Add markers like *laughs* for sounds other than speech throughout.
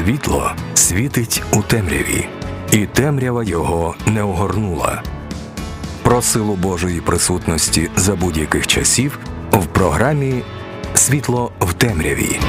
Світло світить у темряві, і темрява його не огорнула. Про силу Божої присутності за будь-яких часів в програмі Світло в темряві.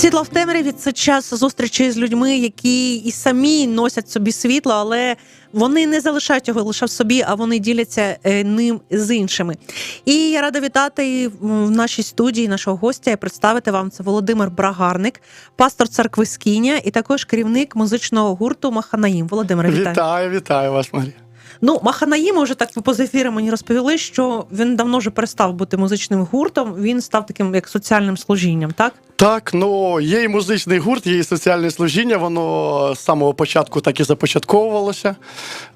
Світло в темряві це час зустрічі з людьми, які і самі носять собі світло, але вони не залишають його лише в собі, а вони діляться е, ним з іншими. І я рада вітати в нашій студії нашого гостя і представити вам це Володимир Брагарник, пастор церкви Скіня і також керівник музичного гурту Маханаїм. Володимир, вітаю. Вітаю, вітаю вас, Марія. Ну, Маханаїм вже так поза ефіром мені розповіли, що він давно вже перестав бути музичним гуртом. Він став таким як соціальним служінням, так? Так, ну є і музичний гурт, є і соціальне служіння. Воно з самого початку так і започатковувалося.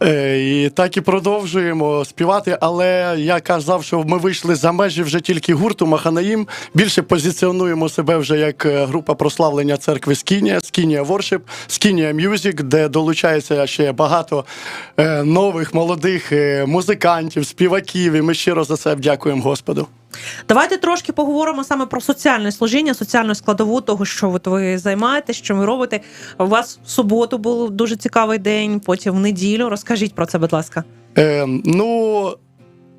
Е, і так і продовжуємо співати. Але я казав, що ми вийшли за межі вже тільки гурту Маханаїм. Більше позиціонуємо себе вже як е, група прославлення церкви Скінія, Скінія Воршип, Скінія Мюзик, де долучається ще багато е, нових молодих е, музикантів, співаків. І ми щиро за це дякуємо Господу. Давайте трошки поговоримо саме про соціальне служіння, соціальну складову того, що от ви займаєтесь, що ви робите. У вас в суботу був дуже цікавий день, потім в неділю. Розкажіть про це, будь ласка. Е, ну,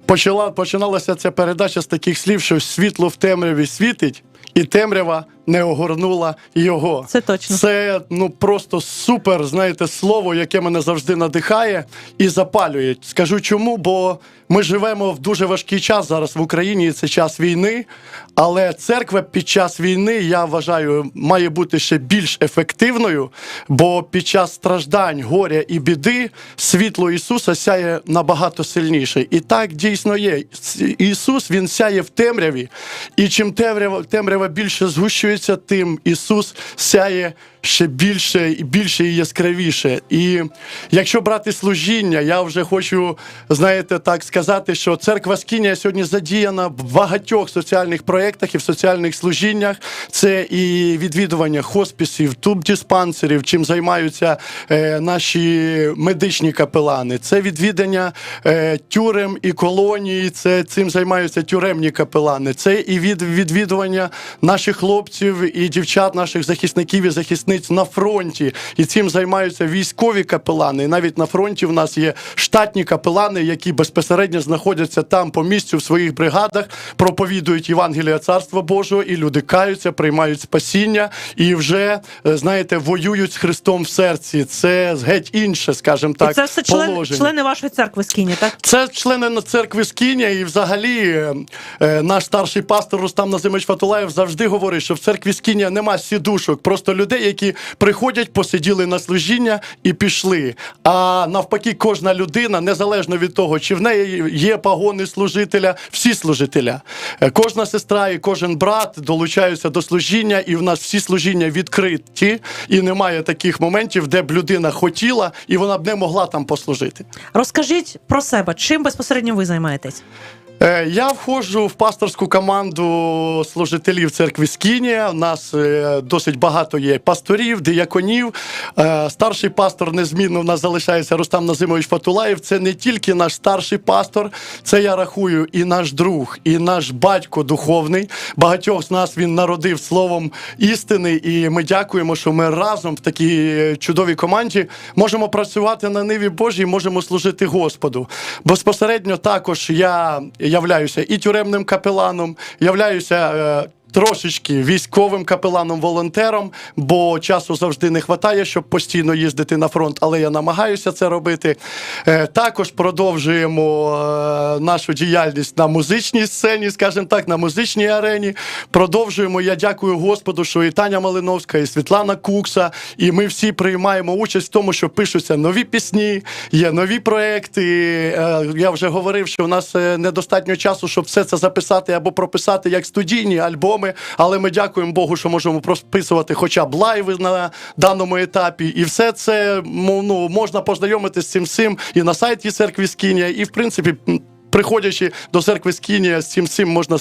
почала, починалася ця передача з таких слів, що світло в темряві світить, і темрява не огорнула його. Це точно. Це ну просто супер, знаєте, слово, яке мене завжди надихає і запалює. Скажу чому, бо ми живемо в дуже важкий час зараз в Україні. і Це час війни. Але церква під час війни, я вважаю, має бути ще більш ефективною, бо під час страждань, горя і біди світло Ісуса сяє набагато сильніше. І так дійсно є. Ісус Він сяє в темряві, і чим темрява, темрява більше згущується, тим Ісус сяє ще більше і більше і яскравіше. І якщо брати служіння, я вже хочу, знаєте, так сказати, що церква Скінія сьогодні задіяна в багатьох соціальних проєктах і в соціальних служіннях. Це і відвідування хоспісів, туб-диспансерів, чим займаються е, наші медичні капелани. Це відвідання е, тюрем і колонії. Це цим займаються тюремні капелани. Це і від відвідування наших хлопців і дівчат, наших захисників і захисниць на фронті. І цим займаються військові капелани. І навіть на фронті в нас є штатні капелани, які безпосередньо знаходяться там по місцю в своїх бригадах, проповідують Євангелія Царства Божого, і люди каються, приймають спасіння і вже е, знаєте, воюють з Христом в серці. Це геть інше, скажімо так, і це все член, члени вашої церкви Скіні, так? Це члени церкви Скіння, і взагалі е, е, наш старший пастор Рустам Назимович Фатулаєв завжди говорить, що в церкві Скіння нема сідушок, просто людей, які приходять, посиділи на служіння і пішли. А навпаки, кожна людина, незалежно від того, чи в неї є погони служителя, всі служителя. Е, Кожна сестра і кожен брат долучаються до служіння, і в нас всі служіння відкриті, і немає таких моментів, де б людина хотіла, і вона б не могла там послужити. Розкажіть про себе, чим безпосередньо ви займаєтесь? Е, Я входжу в пасторську команду служителів церкви Скінія. У нас е, досить багато є пасторів, дияконів. Е, Старший пастор незмінно в нас залишається Рустам Назимович Фатулаєв. Це не тільки наш старший пастор, це я рахую і наш друг, і наш батько духовний. Багатьох з нас він народив словом істини, і ми дякуємо, що ми разом в такій чудовій команді можемо працювати на ниві Божій, можемо служити Господу. Безпосередньо також я являюся і тюремним капеланом, являюся. Трошечки військовим капеланом, волонтером, бо часу завжди не вистачає, щоб постійно їздити на фронт, але я намагаюся це робити. Е, також продовжуємо е, нашу діяльність на музичній сцені, скажімо так, на музичній арені. Продовжуємо. Я дякую Господу, що і Таня Малиновська, і Світлана Кукса, і ми всі приймаємо участь в тому, що пишуться нові пісні, є нові проекти. Е, я вже говорив, що у нас недостатньо часу, щоб все це записати або прописати як студійні альбоми. Але ми дякуємо Богу, що можемо прописувати хоча б лайви на даному етапі. І все це мо- ну, можна познайомитися з цим всім і на сайті церкви Скінія, і в принципі. Приходячи до церкви Скінія, з цим всім можна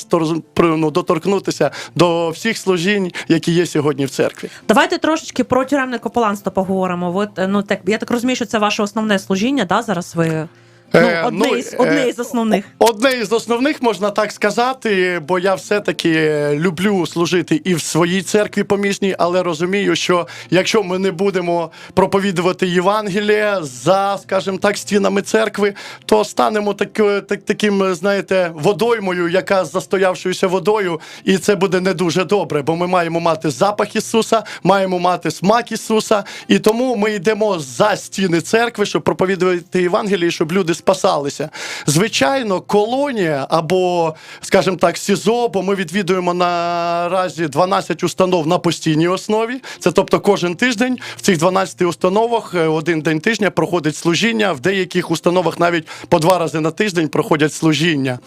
ну, доторкнутися до всіх служінь, які є сьогодні в церкві. Давайте трошечки про тюремне капеланство поговоримо. От, е, ну так я так розумію, що це ваше основне служіння, да? Зараз ви Ну, Е, одне, ну, із, одне е, із основних. Одне із основних можна так сказати, бо я все-таки люблю служити і в своїй церкві помісній, але розумію, що якщо ми не будемо проповідувати Євангеліє за, скажімо так, стінами церкви, то станемо так, так, таким, знаєте, водоймою, яка з застоявшоюся водою, і це буде не дуже добре, бо ми маємо мати запах Ісуса, маємо мати смак Ісуса, і тому ми йдемо за стіни церкви, щоб проповідувати Євангеліє, щоб люди спасалися. Звичайно, колонія або, скажімо так, СІЗО, бо ми відвідуємо наразі 12 установ на постійній основі. Це тобто кожен тиждень в цих 12 установах е, один день тижня проходить служіння. В деяких установах навіть по два рази на тиждень проходять служіння.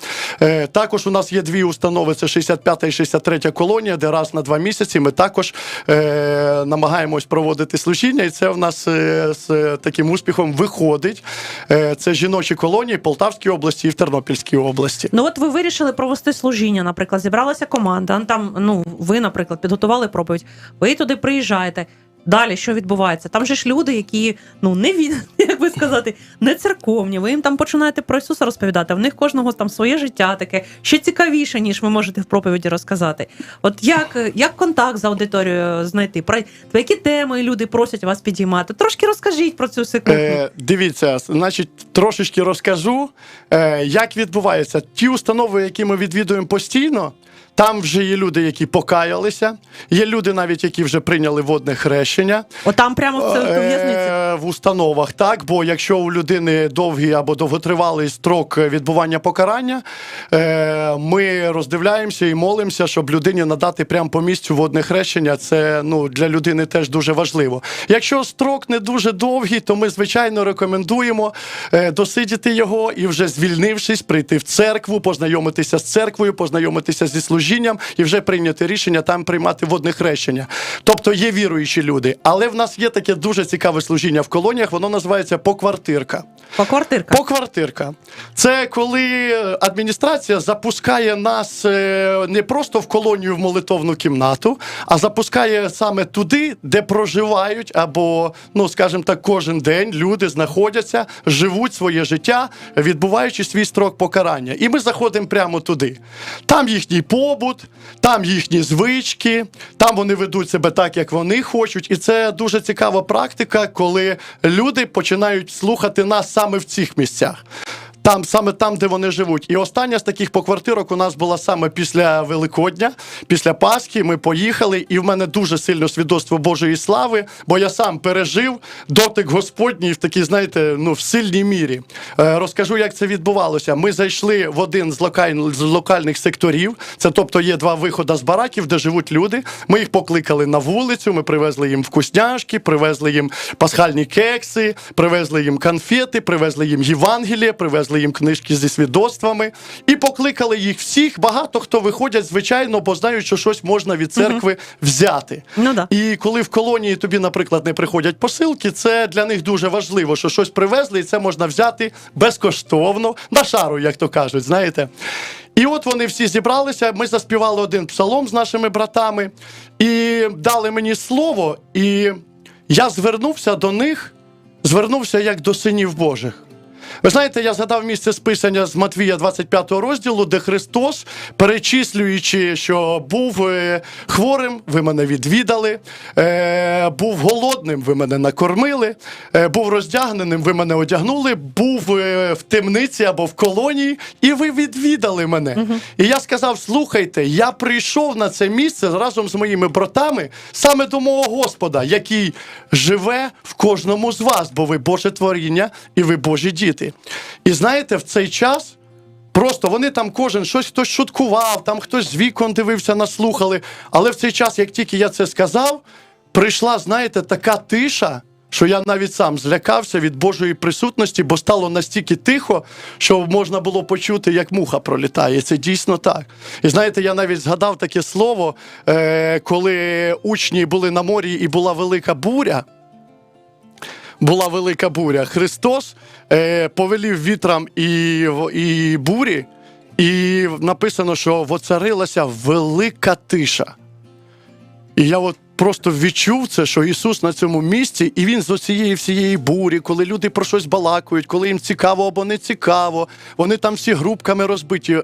Е, Також у нас є дві установи: це 65 і 63 колонія, де раз на два місяці ми також е, намагаємось проводити служіння, і це в нас з таким успіхом виходить. Це жіночі колонії Полтавській області і в Тернопільській області. Ну от ви вирішили провести служіння, наприклад, зібралася команда. Там, ну, ви, наприклад, підготували проповідь, ви туди приїжджаєте. Далі що відбувається? Там же ж люди, які ну не від, *laughs* як би сказати, не церковні. Ви їм там починаєте про Ісуса розповідати. В них кожного там своє життя таке ще цікавіше, ніж ви можете в проповіді розказати. От як, як контакт з аудиторією знайти? Про які теми люди просять вас підіймати? Трошки розкажіть про цю секунду. Е, дивіться, значить, трошечки розкажу, е, як відбувається. Ті установи, які ми відвідуємо постійно, там вже є люди, які покаялися, є люди, навіть які вже прийняли водне хрещення. От там прямо в, в в'язниці. Е, в установах, так. Бо якщо у людини довгий або довготривалий строк відбування покарання, е, ми роздивляємося і молимося, щоб людині надати прямо по місцю водне хрещення. Це ну, для людини теж дуже важливо. Якщо строк не дуже довгий, то ми, звичайно, рекомендуємо е, досидіти його і вже звільнившись, прийти в церкву, познайомитися з церквою, познайомитися зі служінням і вже прийняти рішення там приймати водне хрещення. Тобто є віруючі люди. Але в нас є таке дуже цікаве служіння в колоніях, воно називається поквартирка. По квартирках. Поквартирка. Це коли адміністрація запускає нас е, не просто в колонію в молитовну кімнату, а запускає саме туди, де проживають, або, ну скажімо так, кожен день люди знаходяться, живуть своє життя, відбуваючи свій строк покарання. І ми заходимо прямо туди. Там їхній побут, там їхні звички, там вони ведуть себе так, як вони хочуть. І це дуже цікава практика, коли люди починають слухати нас саме в цих місцях. Там саме там, де вони живуть. І остання з таких поквартирок у нас була саме після Великодня, після Пасхи. Ми поїхали, і в мене дуже сильно свідоцтво Божої слави, бо я сам пережив дотик Господній в такій, знаєте, ну в сильній мірі. Е, розкажу, як це відбувалося. Ми зайшли в один з, локаль... з локальних секторів. Це тобто є два виходи з бараків, де живуть люди. Ми їх покликали на вулицю. Ми привезли їм вкусняшки, привезли їм пасхальні кекси, привезли їм конфети, привезли їм Євангеліє, привезли їм книжки зі свідоцтвами і покликали їх всіх. Багато хто виходять, звичайно, бо знають, що щось можна від церкви взяти. Ну да. І коли в колонії тобі, наприклад, не приходять посилки, це для них дуже важливо, що щось привезли, і це можна взяти безкоштовно, на шару, як то кажуть, знаєте. І от вони всі зібралися. Ми заспівали один псалом з нашими братами і дали мені слово, і я звернувся до них, звернувся як до синів Божих. Ви знаєте, я згадав місце списання з Матвія 25 розділу, де Христос, перечислюючи, що був е, хворим, ви мене відвідали, е, був голодним, ви мене накормили, е, був роздягненим, ви мене одягнули, був в темниці або в колонії, і ви відвідали мене. І я сказав: слухайте, я прийшов на це місце разом з моїми братами саме до мого Господа, який живе в кожному з вас, бо ви Боже творіння і ви Божі діти. І знаєте, в цей час. Просто вони там кожен щось хтось шуткував, там хтось з вікон дивився, наслухали. Але в цей час, як тільки я це сказав, прийшла, знаєте, така тиша, що я навіть сам злякався від Божої присутності, бо стало настільки тихо, що можна було почути, як муха пролітає. Це дійсно так. І знаєте, я навіть згадав таке слово, е, коли учні були на морі і була велика буря була велика буря. Христос е, повелів вітрам і, і бурі, і написано, що воцарилася велика тиша. І я от просто відчув це, що Ісус на цьому місці, і Він з оцієї всієї бурі, коли люди про щось балакають, коли їм цікаво або не цікаво, вони там всі групками розбиті. Е,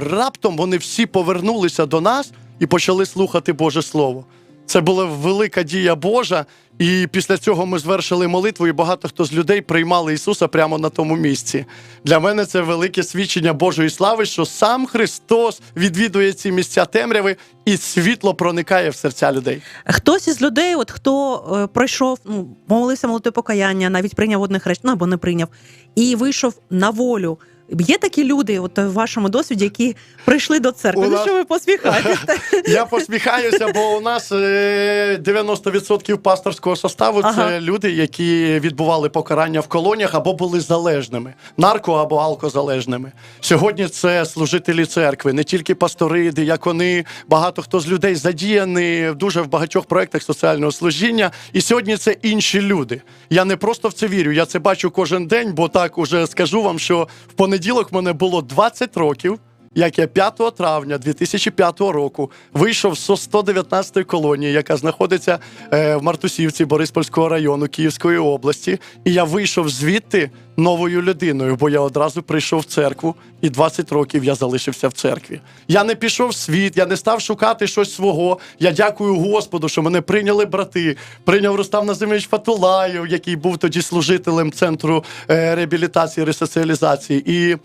Раптом вони всі повернулися до нас і почали слухати Боже Слово. Це була велика дія Божа, і після цього ми звершили молитву, і багато хто з людей приймали Ісуса прямо на тому місці. Для мене це велике свідчення Божої слави, що сам Христос відвідує ці місця темряви, і світло проникає в серця людей. Хтось із людей, от хто е, пройшов, ну молився молитвою покаяння, навіть прийняв одних речей, ну або не прийняв, і вийшов на волю. Є такі люди, от в вашому досвіді, які прийшли до церкви. У Ну нас- що ви посміхаєтесь? *laughs* Я посміхаюся, бо у нас е, 90% пасторського составу це люди, які відбували покарання в колоніях або були залежними, нарко або алкозалежними. Сьогодні це служителі церкви, не тільки пастори, диякони, багато хто з людей задіяний дуже в багатьох проєктах соціального служіння. І сьогодні це інші люди. Я не просто в це вірю, я це бачу кожен день, бо так уже скажу вам, що в понеділок в мене було 20 років. Як я 5 травня 2005 року вийшов з 119-ї колонії, яка знаходиться е, в Мартусівці Бориспольського району Київської області, і я вийшов звідти новою людиною, бо я одразу прийшов в церкву, і 20 років я залишився в церкві. Я не пішов в світ, я не став шукати щось свого. Я дякую Господу, що мене прийняли брати. Прийняв Рустам Назимович Фатулаєв, який був тоді служителем центру е, реабілітації ресоціалізації. І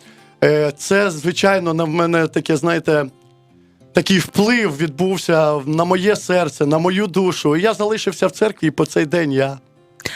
Це, звичайно, на мене таке, знаєте, такий вплив відбувся на моє серце, на мою душу. І я залишився в церкві, і по цей день я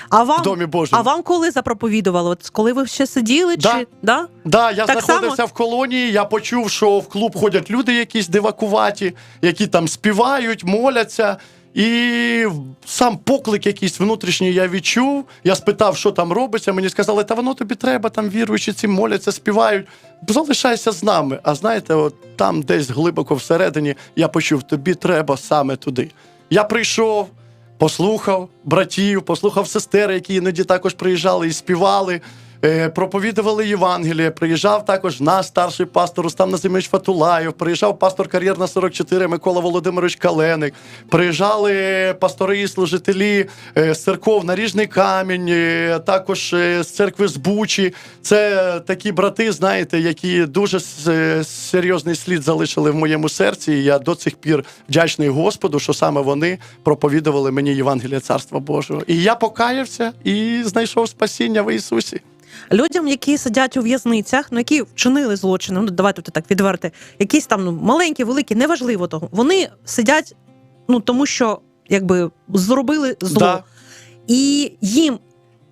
А вам, в домі Божому. а вам коли запроповідували? От коли ви ще сиділи? Да. Чи да? Да, я Так знаходився в колонії. Я почув, що в клуб ходять люди, якісь дивакуваті, які там співають, моляться. І сам поклик якийсь внутрішній я відчув. Я спитав, що там робиться. Мені сказали, та воно тобі треба, там віруючі ці моляться, співають. Залишайся з нами. А знаєте, от там десь глибоко всередині я почув, тобі треба саме туди. Я прийшов, послухав братів, послухав сестер, які іноді також приїжджали і співали. Е, Проповідували Євангеліє, приїжджав також наш старший пастор Рустам Назимович Фатулаєв, приїжджав пастор кар'єрна 44 Микола Володимирович Каленик, приїжджали пастори і служителі е, з церков Наріжний камінь, е, також з церкви з Бучі. Це такі брати, знаєте, які дуже серйозний слід залишили в моєму серці. І я до цих пір вдячний Господу, що саме вони проповідували мені Євангеліє Царства Божого. І я покаявся і знайшов спасіння в Ісусі. Людям, які сидять у в'язницях, ну які вчинили злочини, ну давайте тут так відверти, якісь там ну, маленькі, великі, неважливо того. Вони сидять, ну тому що якби зробили зло. Да. І їм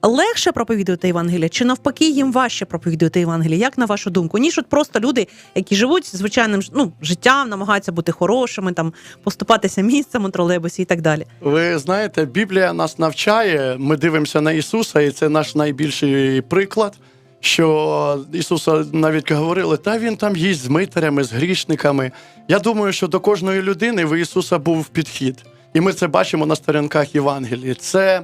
легше проповідувати Євангелія, чи навпаки їм важче проповідувати Євангелія? Як на вашу думку? Ніж от просто люди, які живуть звичайним ну, життям, намагаються бути хорошими, там поступатися місцем у тролейбусі і так далі. Ви знаєте, Біблія нас навчає. Ми дивимося на Ісуса, і це наш найбільший приклад. Що Ісуса навіть говорили, та він там їсть з митарями, з грішниками. Я думаю, що до кожної людини в Ісуса був підхід. І ми це бачимо на сторінках Євангелії. Це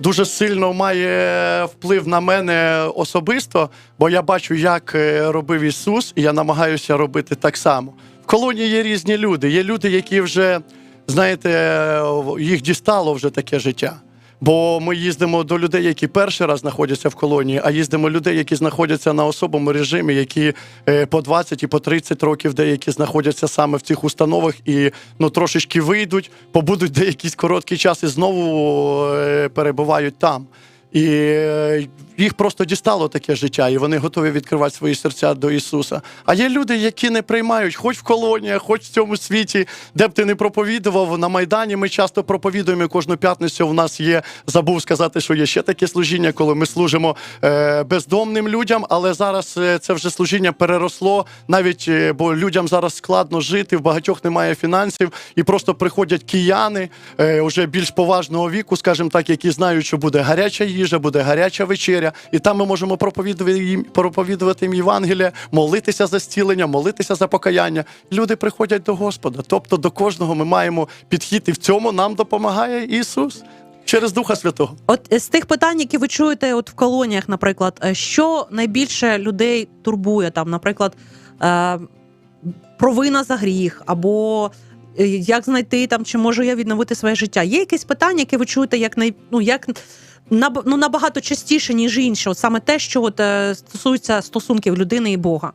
дуже сильно має вплив на мене особисто, бо я бачу, як е, робив Ісус, і я намагаюся робити так само. В колонії є різні люди. Є люди, які вже, знаєте, їх дістало вже таке життя. Бо ми їздимо до людей, які перший раз знаходяться в колонії, а їздимо людей, які знаходяться на особому режимі, які е, по 20 і по 30 років деякі знаходяться саме в цих установах і ну трошечки вийдуть, побудуть деякий короткий час і знову е, перебувають там. І е, їх просто дістало таке життя, і вони готові відкривати свої серця до Ісуса. А є люди, які не приймають, хоч в колоніях, хоч в цьому світі, де б ти не проповідував. На Майдані ми часто проповідуємо і кожну п'ятницю. У нас є, забув сказати, що є ще таке служіння, коли ми служимо е, бездомним людям, але зараз е, це вже служіння переросло, навіть е, бо людям зараз складно жити, в багатьох немає фінансів, і просто приходять кияни е, уже більш поважного віку, скажімо так, які знають, що буде гаряча їжа, буде гаряча вечеря, і там ми можемо проповідувати їм проповідувати їм Євангелія, молитися за зцілення, молитися за покаяння. Люди приходять до Господа. Тобто до кожного ми маємо підхід, і в цьому нам допомагає Ісус через Духа Святого. От з тих питань, які ви чуєте, от в колоніях, наприклад, е, що найбільше людей турбує там, наприклад, е, провина за гріх, або е, як знайти там, чи можу я відновити своє життя. Є якесь питання, яке ви чуєте, як най, ну, як ну, набагато частіше, ніж інше, от саме те, що от, е, стосується стосунків людини і Бога.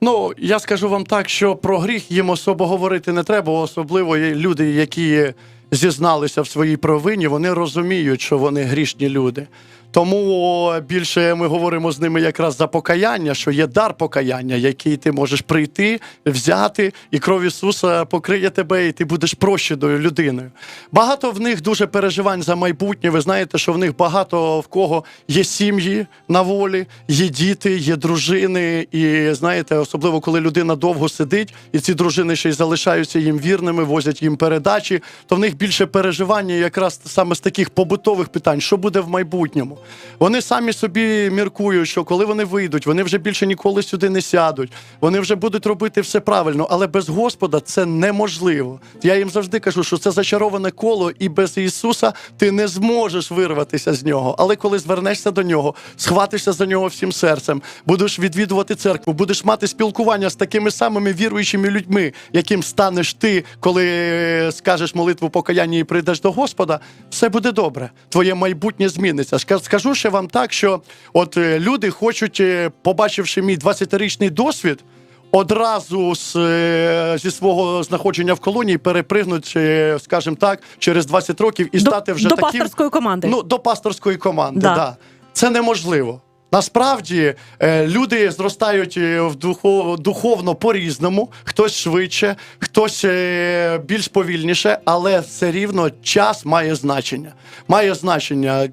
Ну, я скажу вам так, що про гріх їм особо говорити не треба, особливо люди, які зізналися в своїй провині, вони розуміють, що вони грішні люди. Тому більше ми говоримо з ними якраз за покаяння, що є дар покаяння, який ти можеш прийти, взяти, і кров Ісуса покриє тебе, і ти будеш прощеною людиною. Багато в них дуже переживань за майбутнє. Ви знаєте, що в них багато в кого є сім'ї на волі, є діти, є дружини. І знаєте, особливо коли людина довго сидить, і ці дружини ще й залишаються їм вірними, возять їм передачі, то в них більше переживання якраз саме з таких побутових питань, що буде в майбутньому. Вони самі собі міркують, що коли вони вийдуть, вони вже більше ніколи сюди не сядуть. Вони вже будуть робити все правильно, але без Господа це неможливо. Я їм завжди кажу, що це зачароване коло, і без Ісуса ти не зможеш вирватися з нього. Але коли звернешся до нього, схватишся за нього всім серцем, будеш відвідувати церкву, будеш мати спілкування з такими самими віруючими людьми, яким станеш ти, коли е, скажеш молитву покаяння і прийдеш до Господа, все буде добре. Твоє майбутнє зміниться. Ска- Скажу ще вам так, що от е, люди хочуть, е, побачивши мій 20-річний досвід. Одразу з, е, зі свого знаходження в колонії перепригнуть, е, скажімо так, через 20 років і стати вже до таким пасторської команди. Ну, до пасторської команди, Да. да. Це неможливо. Насправді е, люди зростають е, в духов, духовно по-різному, хтось швидше, хтось е, більш повільніше, але все рівно час має значення. Має значення,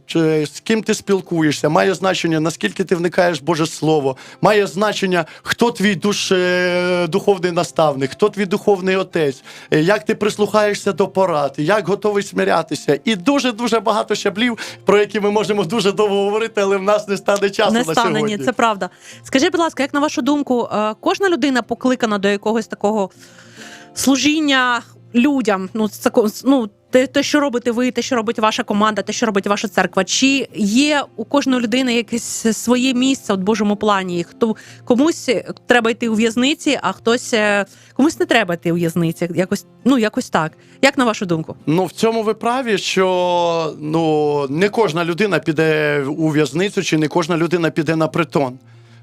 з ким ти спілкуєшся, має значення, наскільки ти вникаєш в Боже Слово, має значення, хто твій душ, духовний наставник, хто твій духовний отець, як ти прислухаєшся до порад, як готовий смирятися. І дуже-дуже багато щаблів, про які ми можемо дуже довго говорити, але в нас не стане часу не на стане, сьогодні. ні, це правда. Скажіть, будь ласка, як на вашу думку, е, кожна людина покликана до якогось такого служіння людям? Ну, це ну, те, те, що робите ви, те, що робить ваша команда, те, що робить ваша церква. Чи є у кожної людини якесь своє місце в Божому плані? Хто комусь треба йти у в'язниці, а хтось е, комусь не треба йти у в'язниці? Якось ну якось так. Як на вашу думку? Ну, в цьому ви праві, що ну, не кожна людина піде у в'язницю, чи не кожна людина піде на притон.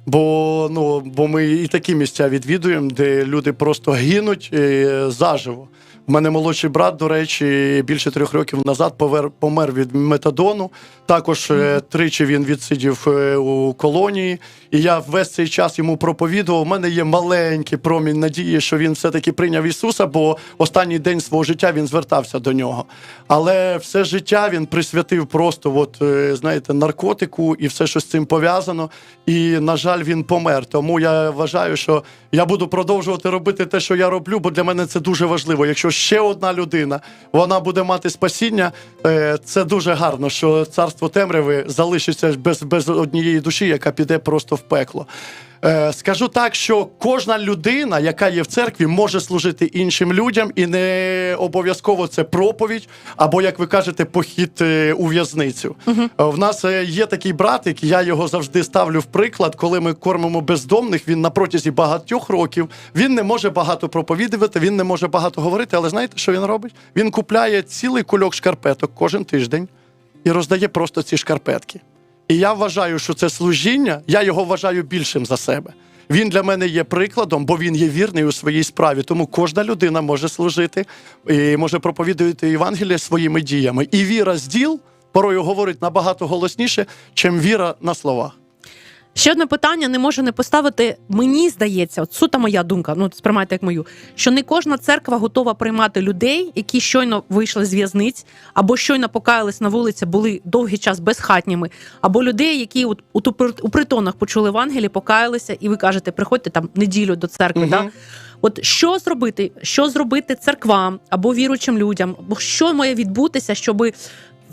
Бо, ну, бо ми і такі місця відвідуємо, де люди просто гинуть е, заживо. У мене молодший брат, до речі, більше трьох років назад повер, помер від метадону. Також е, тричі він відсидів е, у колонії. І я весь цей час йому проповідував. У мене є маленький промінь надії, що він все-таки прийняв Ісуса, бо останній день свого життя він звертався до нього. Але все життя він присвятив просто, от, е, знаєте, наркотику і все, що з цим пов'язано. І, на жаль, він помер. Тому я вважаю, що я буду продовжувати робити те, що я роблю, бо для мене це дуже важливо. Якщо ще одна людина вона буде мати спасіння, е, це дуже гарно, що царство темряви залишиться без, без однієї душі, яка піде просто в пекло. Е, Скажу так, що кожна людина, яка є в церкві, може служити іншим людям, і не обов'язково це проповідь, або, як ви кажете, похід е, у в'язницю. Е, В нас є такий братик, я його завжди ставлю в приклад, коли ми кормимо бездомних. Він на протязі багатьох років він не може багато проповідувати, він не може багато говорити. Але знаєте, що він робить? Він купляє цілий кульок шкарпеток кожен тиждень і роздає просто ці шкарпетки. І я вважаю, що це служіння, я його вважаю більшим за себе. Він для мене є прикладом, бо він є вірний у своїй справі. Тому кожна людина може служити і може проповідувати Євангеліє своїми діями. І віра з діл порою говорить набагато голосніше, чим віра на словах. Ще одне питання не можу не поставити. Мені здається, от сута моя думка, ну сприймайте як мою, що не кожна церква готова приймати людей, які щойно вийшли з в'язниць, або щойно покаялись на вулиці, були довгий час безхатніми, або людей, які от, от у пр- притонах почули Евангелії, покаялися, і ви кажете, приходьте там неділю до церкви. Мгм. Да? От що зробити? Що зробити церквам або віруючим людям? Бо що має відбутися, щоб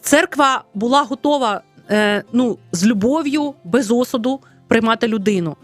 церква була готова е, ну, з любов'ю, без осуду приймати людину?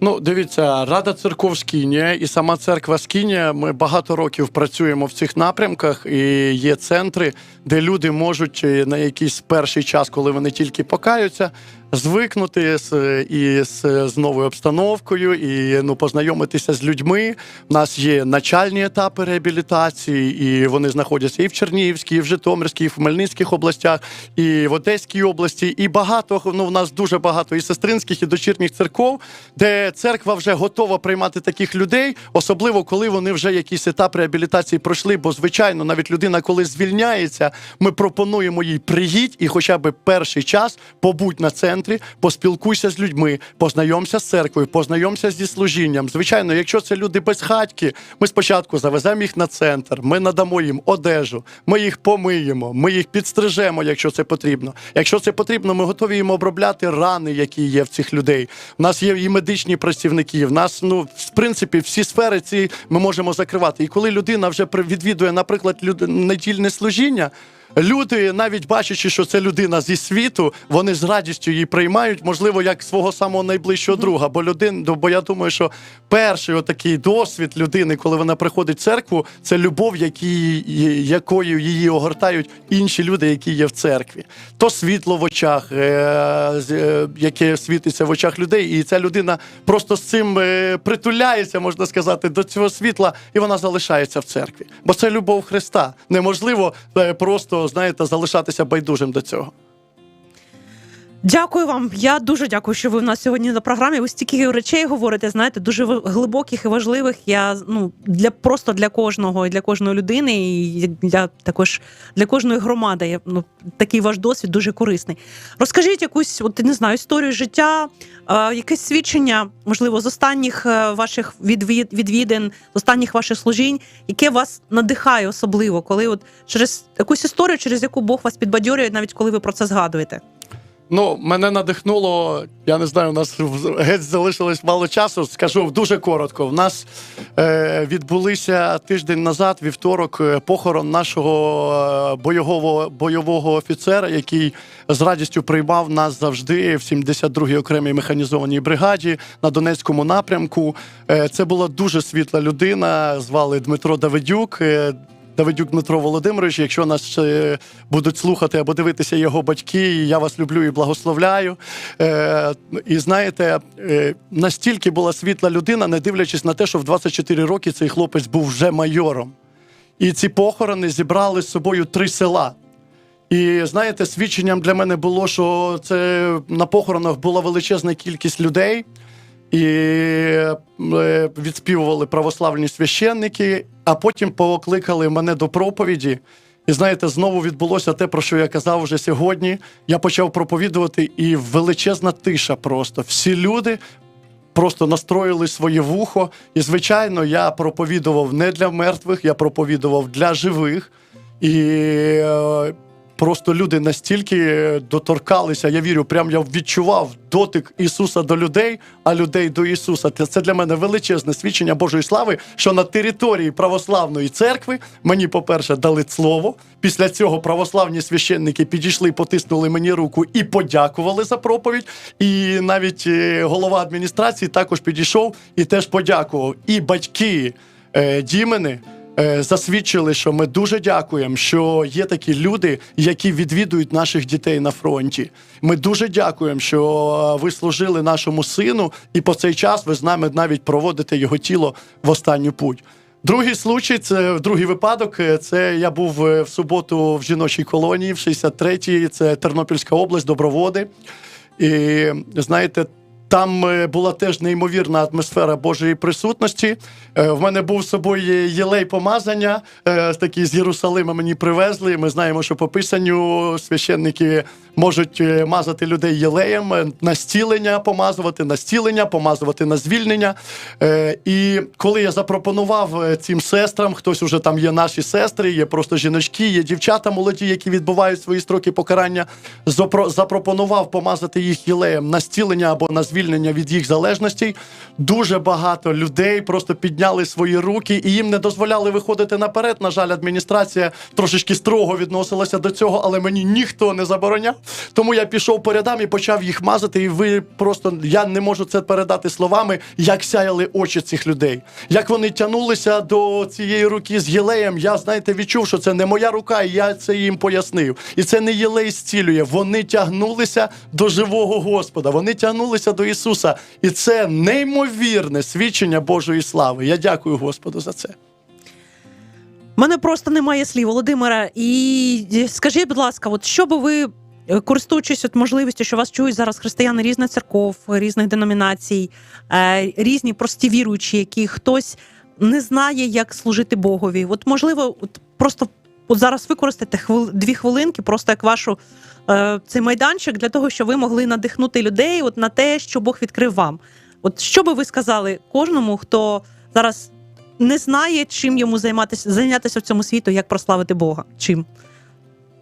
Ну, дивіться, Рада церков Скінія і сама церква Скінія. Ми багато років працюємо в цих напрямках, і є центри, де люди можуть е, на якийсь перший час, коли вони тільки покаються, звикнути з, і з, з новою обстановкою, і ну, познайомитися з людьми. У нас є начальні етапи реабілітації, і вони знаходяться і в Чернігівській, і в Житомирській, і в Хмельницьких областях, і в Одеській області. І багато ну, в нас дуже багато і сестринських, і дочірніх церков, де церква вже готова приймати таких людей, особливо коли вони вже якийсь етап реабілітації пройшли. Бо, звичайно, навіть людина, коли звільняється, ми пропонуємо їй приїдь і хоча б перший час побудь на центрі, поспілкуйся з людьми, познайомся з церквою, познайомся зі служінням. Звичайно, якщо це люди безхатьки, ми спочатку завеземо їх на центр, ми надамо їм одежу, ми їх помиємо, ми їх підстрижемо, якщо це потрібно. Якщо це потрібно, ми готові їм обробляти рани, які є в цих людей. У нас є і медичні працівники. В нас, ну, в принципі, всі сфери ці ми можемо закривати. І коли людина вже відвідує, наприклад, люд... недільне служіння. Люди, навіть бачачи, що це людина зі світу, вони з радістю її приймають, можливо, як свого самого найближчого друга. Бо людин, бо я думаю, що перший отакий досвід людини, коли вона приходить в церкву, це любов, які, якою її огортають інші люди, які є в церкві. То світло в очах, е, е, яке світиться в очах людей, і ця людина просто з цим е, притуляється, можна сказати, до цього світла, і вона залишається в церкві. Бо це любов Христа. Неможливо просто, знаєте, залишатися байдужим до цього. Дякую вам. Я дуже дякую, що ви в нас сьогодні на програмі. Ви стільки речей говорите, знаєте, дуже глибоких і важливих. Я ну для просто для кожного і для кожної людини, і для також для кожної громади. Я, ну такий ваш досвід дуже корисний. Розкажіть якусь, от не знаю, історію життя, е, якесь свідчення, можливо, з останніх е, ваших відвід, відвідин, з останніх ваших служінь, яке вас надихає особливо, коли от через якусь історію, через яку Бог вас підбадьорює, навіть коли ви про це згадуєте. Ну, мене надихнуло. Я не знаю, у нас в- геть залишилось мало часу. Скажу дуже коротко. У нас е, відбулися тиждень назад, вівторок, е, похорон нашого е, бойового бойового офіцера, який з радістю приймав нас завжди в 72-й окремій механізованій бригаді на Донецькому напрямку. Е, це була дуже світла людина. Звали Дмитро Давидюк. Е, Давидюк Дмитро Володимирович, якщо нас е, будуть слухати або дивитися його батьки, я вас люблю і благословляю. Е, і знаєте, е, настільки була світла людина, не дивлячись на те, що в 24 роки цей хлопець був вже майором. І ці похорони зібрали з собою три села. І знаєте, свідченням для мене було, що це на похоронах була величезна кількість людей, і відспівували православні священники, а потім покликали мене до проповіді. І знаєте, знову відбулося те, про що я казав вже сьогодні. Я почав проповідувати, і величезна тиша просто. Всі люди просто настроїли своє вухо. І, звичайно, я проповідував не для мертвих, я проповідував для живих. І е, просто люди настільки доторкалися, я вірю, прям я відчував дотик Ісуса до людей, а людей до Ісуса. Це- для мене величезне свідчення Божої слави, що на території православної церкви мені, по-перше, дали слово. Після цього православні священники підійшли, потиснули мені руку і подякували за проповідь. І навіть е, голова адміністрації також підійшов і теж подякував. І батьки е, Дімени е, засвідчили, що ми дуже дякуємо, що є такі люди, які відвідують наших дітей на фронті. Ми дуже дякуємо, що е, ви служили нашому сину, і по цей час ви з нами навіть проводите його тіло в останню путь. Другий случай, це другий випадок. е, Це я був е, в суботу в жіночій колонії, в 63-й, це Тернопільська область, доброводи. І знаєте, там е, була теж неймовірна атмосфера Божої присутності. Е, В мене був з собою єлей помазання, Такі такий з Єрусалима мені привезли. Ми знаємо, що по писанню священники можуть е, мазати людей єлеєм, е, на стілення помазувати, на стілення, помазувати на звільнення. Е, І коли я запропонував цим сестрам, хтось уже там є наші сестри, є просто жіночки, є дівчата молоді, які відбувають свої строки покарання, запро- запропонував помазати їх єлеєм на стілення або на звільнення від їх залежностей. Дуже багато людей просто підняли свої руки і їм не дозволяли виходити наперед. На жаль, адміністрація трошечки строго відносилася до цього, але мені ніхто не забороняв. Тому я пішов по рядам і почав їх мазати. І ви просто я не можу це передати словами, як сяяли очі цих людей. Як вони тянулися до цієї руки з єлеєм. Я знаєте, відчув, що це не моя рука, і я це їм пояснив. І це не єлей зцілює. Вони тягнулися до живого Господа. Вони тягнулися до Ісуса. І це неймовірне свідчення Божої слави. Я дякую Господу за це. У мене просто немає слів, Володимира. І скажіть, будь ласка, от що би ви, користуючись от можливістю, що вас чують зараз християни різних церков, різних деномінацій, е, різні прості віруючі, які хтось не знає, як служити Богові. От можливо, от просто от зараз використати хвил, дві хвилинки, просто як вашу е, цей майданчик, для того, щоб ви могли надихнути людей от на те, що Бог відкрив вам. От що би ви сказали кожному, хто зараз не знає, чим йому займатися, зайнятися в цьому світу, як прославити Бога. Чим?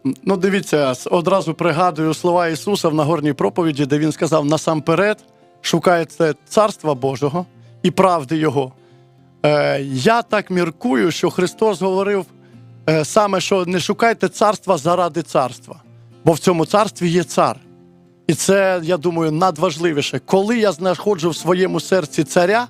Ну, дивіться, одразу пригадую слова Ісуса в Нагорній проповіді, де він сказав: насамперед шукаєте царства Божого і правди Його. Е, я так міркую, що Христос говорив е, саме, що не шукайте царства заради царства, бо в цьому царстві є цар. І це, я думаю, надважливіше. Коли я знаходжу в своєму серці царя,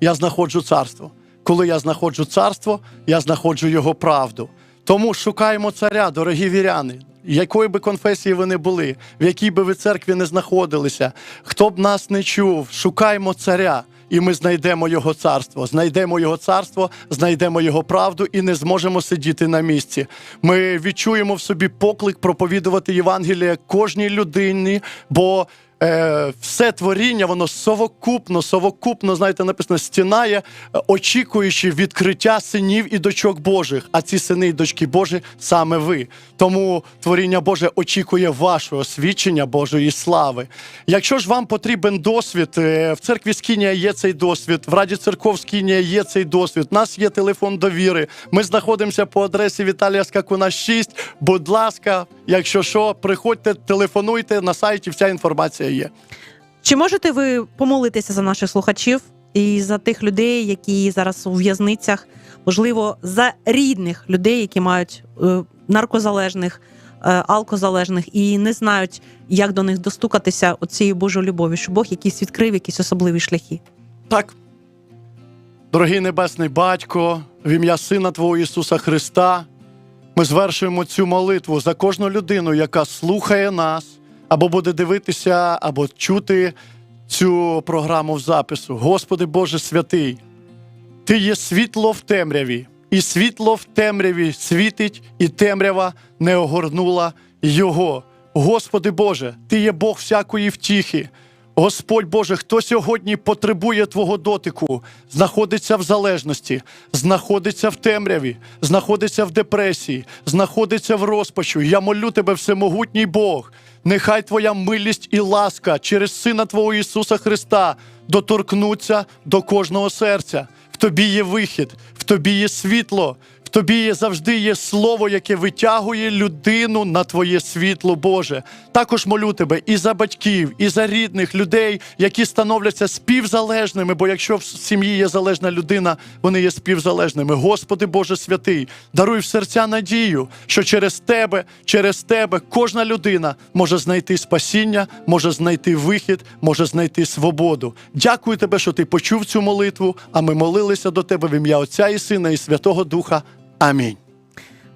я знаходжу царство. Коли я знаходжу царство, я знаходжу його правду. Тому шукаємо царя, дорогі віряни, якої би конфесії ви не були, в якій би ви церкві не знаходилися, хто б нас не чув, шукаємо царя, і ми знайдемо його царство. Знайдемо його царство, знайдемо його правду і не зможемо сидіти на місці. Ми відчуємо в собі поклик проповідувати Євангеліє кожній людині, бо е, все творіння, воно совокупно, совокупно, знаєте, написано, стінає, е, очікуючи відкриття синів і дочок Божих. А ці сини і дочки Божі саме ви. Тому творіння Боже очікує вашого свідчення Божої слави. Якщо ж вам потрібен досвід, е, в церкві Скінія є цей досвід, в Раді церков Скінія є цей досвід. У нас є телефон довіри. Ми знаходимося по адресі Віталія Скакуна 6. Будь ласка, якщо що, приходьте, телефонуйте на сайті. Вся інформація є. Чи можете ви помолитися за наших слухачів і за тих людей, які зараз у в'язницях, можливо, за рідних людей, які мають е, наркозалежних, е, алкозалежних і не знають, як до них достукатися оцією Божою любов'ю, що Бог якийсь відкрив, якісь особливі шляхи. Так. Дорогий Небесний Батько, в ім'я Сина Твого Ісуса Христа, ми звершуємо цю молитву за кожну людину, яка слухає нас, або буде дивитися, або чути цю програму в запису. Господи Боже святий, Ти є світло в темряві, і світло в темряві світить, і темрява не огорнула його. Господи Боже, Ти є Бог всякої втіхи. Господь Боже, хто сьогодні потребує Твого дотику, знаходиться в залежності, знаходиться в темряві, знаходиться в депресії, знаходиться в розпачу. Я молю тебе, всемогутній Бог. Нехай Твоя милість і ласка через Сина Твого Ісуса Христа доторкнуться до кожного серця. В тобі є вихід, в тобі є світло, тобі завжди є слово, яке витягує людину на твоє світло, Боже. Також молю тебе і за батьків, і за рідних людей, які становляться співзалежними. Бо якщо в сім'ї є залежна людина, вони є співзалежними. Господи Боже святий, даруй в серця надію, що через тебе, через тебе кожна людина може знайти спасіння, може знайти вихід, може знайти свободу. Дякую тебе, що ти почув цю молитву. А ми молилися до тебе в ім'я Отця і Сина і Святого Духа. Амінь.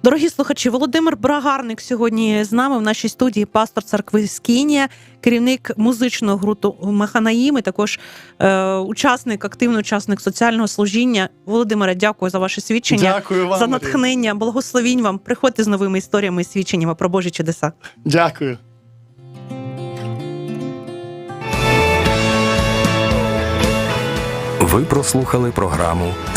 Дорогі слухачі, Володимир Брагарник сьогодні з нами в нашій студії, пастор церкви Скінія, керівник музичного гурту Механаїм, і також е, учасник, активний учасник соціального служіння. Володимире, дякую за ваше свідчення, Дякую вам. за Марія. натхнення, благословінь вам. Приходьте з новими історіями і свідченнями про Божі чудеса. Дякую. Ви прослухали програму